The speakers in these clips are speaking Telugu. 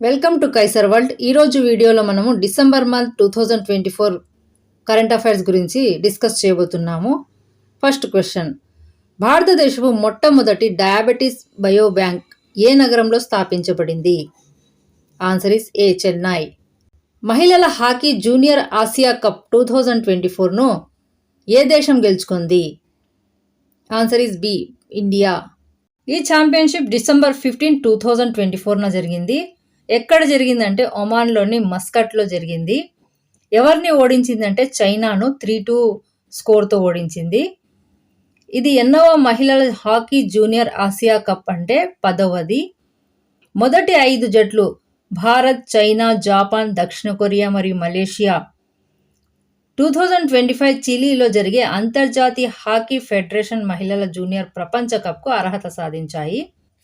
వెల్కమ్ టు కైసర్ వరల్డ్ ఈరోజు వీడియోలో మనము December month two thousand twenty four current affairs గురించి డిస్కస్ చేయబోతున్నాము. ఫస్ట్ క్వశ్చన్ భారతదేశపు మొట్టమొదటి డయాబెటీస్ బయో బ్యాంక్ ఏ నగరంలో స్థాపించబడింది? ఆన్సర్ ఇస్ ఏ చెన్నై మహిళల hockey junior Asia cup two thousand twenty ఫోర్ను ఏ దేశం గెలుచుకుంది? ఆన్సర్ ఇస్ బి ఇండియా ఈ championship December fifteen two thousand twenty ఫోర్న జరిగింది. ఎక్కడ జరిగిందంటే ఒమాన్లోని మస్కట్లో జరిగింది. ఎవరిని ఓడించిందంటే చైనాను త్రీ టూ స్కోర్తో ఓడించింది. ఇది ఎన్నవ మహిళల హాకీ జూనియర్ ఆసియా కప్ అంటే పదవది. మొదటి ఐదు జట్లు భారత్ చైనా జపాన్ దక్షిణ కొరియా మరియు Malaysia. Two thousand twenty five చిలీలో జరిగే అంతర్జాతీయ హాకీ ఫెడరేషన్ మహిళల జూనియర్ ప్రపంచ కప్కు అర్హత సాధించాయి.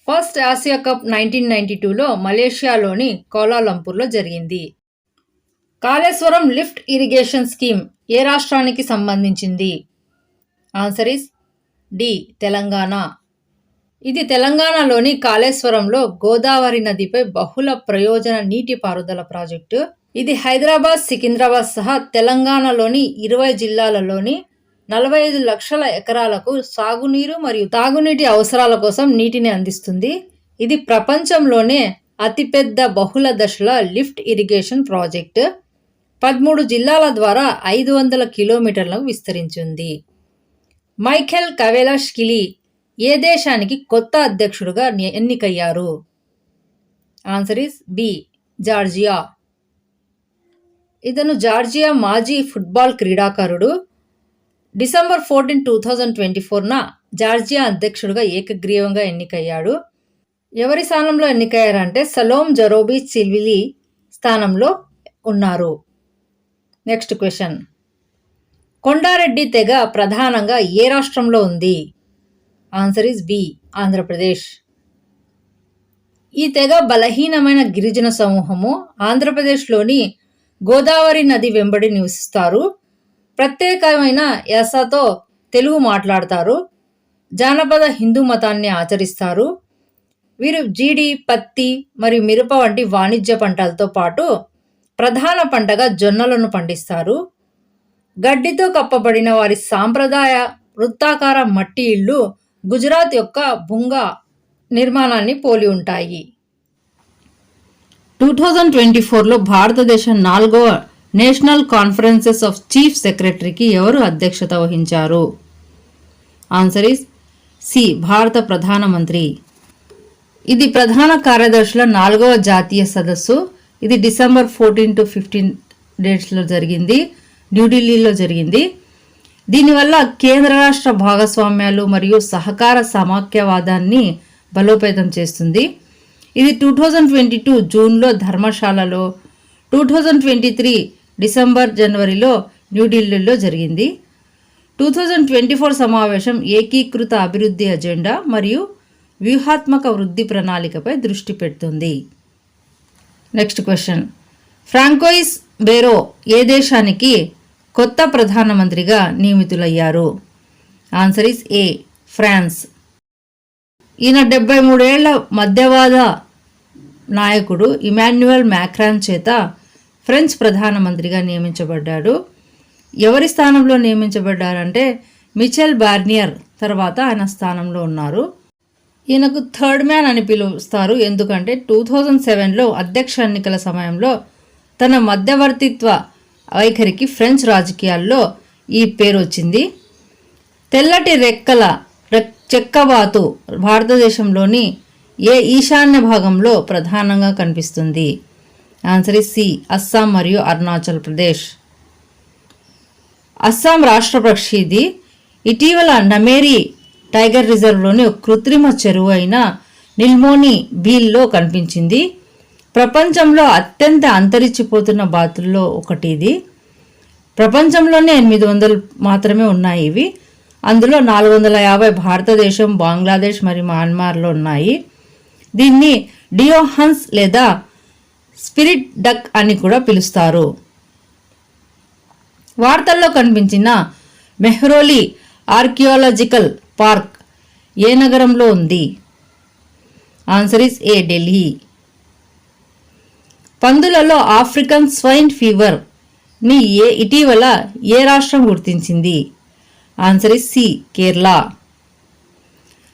First Asia cup nineteen ninety టూలో మలేషియాలోని కోలాలంపూర్లో జరిగింది. కాళేశ్వరం లిఫ్ట్ ఇరిగేషన్ స్కీమ్ ఏ రాష్ట్రానికి సంబంధించింది? Answer is D Telangana. ఇది తెలంగాణలోని కాళేశ్వరంలో గోదావరి నదిపై బహుళ ప్రయోజన నీటిపారుదల ప్రాజెక్టు. ఇది హైదరాబాద్ సికింద్రాబాద్ సహా తెలంగాణలోని ఇరవై జిల్లాలలోని నలభై ఐదు లక్షల ఎకరాలకు సాగునీరు మరియు తాగునీటి అవసరాల కోసం నీటిని అందిస్తుంది. ఇది ప్రపంచంలోనే అతిపెద్ద బహుళ దశల లిఫ్ట్ ఇరిగేషన్ ప్రాజెక్ట్. పదమూడు జిల్లాల ద్వారా ఐదు వందల కిలోమీటర్లకు విస్తరించింది. మైఖెల్ కవేలాష్ కిలి ఏ దేశానికి కొత్త అధ్యక్షుడుగా ఎన్నికయ్యారు? Answer is B Georgia. ఇతను జార్జియా మాజీ ఫుట్బాల్ క్రీడాకారుడు. December fourteen two thousand twenty ఫోర్న Georgia అధ్యక్షుడిగా ఏకగ్రీవంగా ఎన్నికయ్యాడు. ఎవరి స్థానంలో ఎన్నికయ్యారంటే సలోమ్ జరోబీ చిల్విలి స్థానంలో ఉన్నారు. Next question. కొండారెడ్డి తెగ ప్రధానంగా ఏ రాష్ట్రంలో ఉంది? Answer is B Andhra Pradesh. ఈ తెగ బలహీనమైన గిరిజన సమూహము ఆంధ్రప్రదేశ్లోని గోదావరి నది వెంబడి నివసిస్తారు. ప్రత్యేకమైన యాసతో తెలుగు మాట్లాడతారు. జానపద హిందూ మతాన్ని ఆచరిస్తారు. వీరు జీడి పత్తి మరియు మిరప వంటి వాణిజ్య పంటలతో పాటు ప్రధాన పంటగా జొన్నలను పండిస్తారు. గడ్డితో కప్పబడిన వారి సాంప్రదాయ వృత్తాకార మట్టి ఇళ్ళు గుజరాత్ యొక్క బుంగ నిర్మాణాన్ని పోలి ఉంటాయి. టూ థౌజండ్ ట్వంటీ ఫోర్లో భారతదేశం నాలుగవ నేషనల్ కాన్ఫరెన్సెస్ ఆఫ్ చీఫ్ సెక్రటరీకి ఎవరు అధ్యక్షత వహించారు? Answer is C. భారత ప్రధానమంత్రి. ఇది ప్రధాన కార్యదర్శుల నాలుగవ జాతీయ సదస్సు. ఇది డిసెంబర్ ఫోర్టీన్ టు ఫిఫ్టీన్ డేట్స్లో జరిగింది. న్యూఢిల్లీలో జరిగింది. దీనివల్ల కేంద్ర రాష్ట్ర భాగస్వామ్యాలు మరియు సహకార సమాఖ్యవాదాన్ని బలోపేతం చేస్తుంది. ఇది టూ థౌజండ్ ట్వంటీ టూ జూన్లో ధర్మశాలలో two thousand twenty three December జనవరిలో న్యూఢిల్లీలో జరిగింది. టూ థౌజండ్ ట్వంటీ ఫోర్ సమావేశం ఏకీకృత అభివృద్ధి అజెండా మరియు వ్యూహాత్మక వృద్ధి ప్రణాళికపై దృష్టి పెడుతుంది. Next question. ఫ్రాంకోయిస్ బేరో ఏ దేశానికి కొత్త ప్రధానమంత్రిగా నియమితులయ్యారు? Answer is A France. ఈయన డెబ్బై మూడేళ్ళ మధ్యవాద నాయకుడు ఇమాన్యుయల్ మ్యాక్రాన్ చేత ఫ్రెంచ్ ప్రధానమంత్రిగా నియమించబడ్డాడు. ఎవరి స్థానంలో నియమించబడ్డారంటే మిచెల్ బార్నియర్ తర్వాత ఆయన స్థానంలో ఉన్నారు. ఈయనకు థర్డ్ మ్యాన్ అని పిలుస్తారు. ఎందుకంటే టూ థౌజండ్ సెవెన్లో అధ్యక్ష ఎన్నికల సమయంలో తన మధ్యవర్తిత్వ వైఖరికి ఫ్రెంచ్ రాజకీయాల్లో ఈ పేరు వచ్చింది. తెల్లటి రెక్కల రెక్- చెక్కబాతు భారతదేశంలోని ఏ ఈశాన్య భాగంలో ప్రధానంగా కనిపిస్తుంది. ఆన్సర్ ఇస్ సి అస్సాం మరియు అరుణాచల్ ప్రదేశ్ అస్సాం రాష్ట్ర పక్షి ఇది. ఇటీవల నమేరి టైగర్ రిజర్వ్లోని ఒక కృత్రిమ చెరువు అయిన నిల్మోని బీల్లో కనిపించింది. ప్రపంచంలో అత్యంత అంతరించిపోతున్న బాతుల్లో ఒకటి ఇది. ప్రపంచంలోనే ఎనిమిది వందలు మాత్రమే ఉన్నాయి ఇవి. అందులో నాలుగు వందల యాభై భారతదేశం బంగ్లాదేశ్ మరియు మయన్మార్లో ఉన్నాయి. దీన్ని డియోహన్స్ లేదా స్పిరిట్ డక్ అని కూడా పిలుస్తారు. వార్తల్లో కనిపించిన మెహ్రోలీ ఆర్కియాలజికల్ పార్క్ ఏ నగరంలో ఉంది? Answer is A Delhi. పందులలో African swine ఫీవర్ని ఏ ఇటీవల ఏ రాష్ట్రం గుర్తించింది? Answer is C Kerala.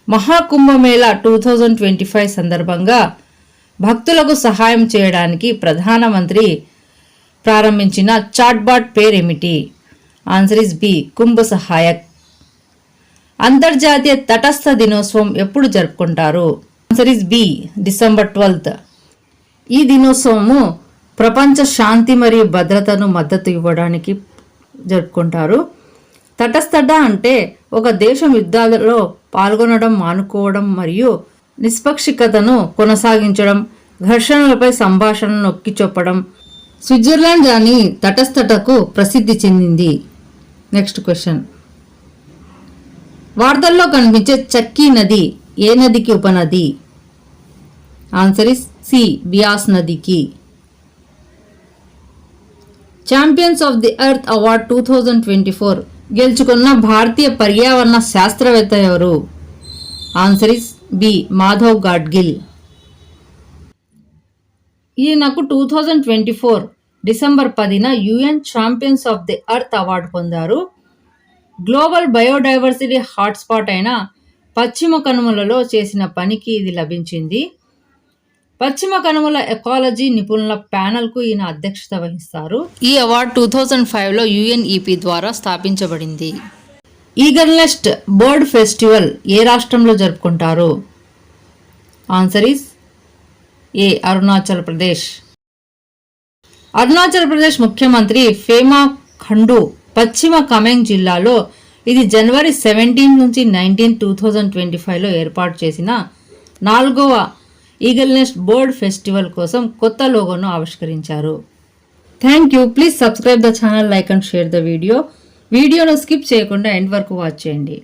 Mahakumbh Mela two thousand twenty five సందర్భంగా భక్తులకు సహాయం చేయడానికి ప్రధానమంత్రి ప్రారంభించిన చాట్బాట్ పేరేమిటి? Answer is B Kumbh Sahayak. అంతర్జాతీయ తటస్థ దినోత్సవం ఎప్పుడు జరుపుకుంటారు? Answer is B December twelfth. ఈ దినోత్సవము ప్రపంచ శాంతి మరియు భద్రతను మద్దతు ఇవ్వడానికి జరుపుకుంటారు. తటస్థట అంటే ఒక దేశం యుద్ధాలలో పాల్గొనడం మానుకోవడం మరియు నిష్పక్షికతను కొనసాగించడం ఘర్షణలపై సంభాషణను నొక్కి చెప్పడం స్విట్జర్లాండ్ దాని తటస్థటకు ప్రసిద్ధి చెందింది. Next question. వార్తల్లో కనిపించే చక్కీ నది ఏ నదికి ఉపనది? ఆన్సర్ ఇస్ సి బియాస్ నదికి. Champions of the earth award two thousand twenty four గెలుచుకున్న భారతీయ పర్యావరణ శాస్త్రవేత్త ఎవరు? Answer is B. Madhav Gadgil ఈయనకు two thousand twenty four December పదిన UN champions of the earth award పొందారు. గ్లోబల్ బయోడైవర్సిటీ హాట్స్పాట్ అయిన పశ్చిమ కనుమలలో చేసిన పనికి ఇది లభించింది. పశ్చిమ కనుమల ఎకాలజీ నిపుణుల ప్యానెల్కు ఈయన అధ్యక్షత వహిస్తారు. ఈ అవార్డు టూ థౌజండ్ oh ఫైవ్లో యుఎన్ఈపి ద్వారా స్థాపించబడింది. ఈగర్నెస్ట్ బర్డ్ ఫెస్టివల్ ఏ రాష్ట్రంలో జరుపుకుంటారు? Answer is A Arunachal Pradesh. Arunachal Pradesh ముఖ్యమంత్రి ఫేమా ఖండు పశ్చిమ కమెంగ్ జిల్లాలో ఇది జనవరి సెవెంటీన్ నుంచి నైన్టీన్ టూ థౌజండ్ ట్వంటీ ఫైవ్లో ఏర్పాటు చేసిన నాలుగవ ఈగల్ నెస్ట్ బర్డ్ ఫెస్టివల్ కోసం కొత్త లోగోను ఆవిష్కరించారు. Thank you. Please subscribe the channel like and share the video. వీడియోను స్కిప్ చేయకుండా ఎండ్ వరకు వాచ్ చేయండి.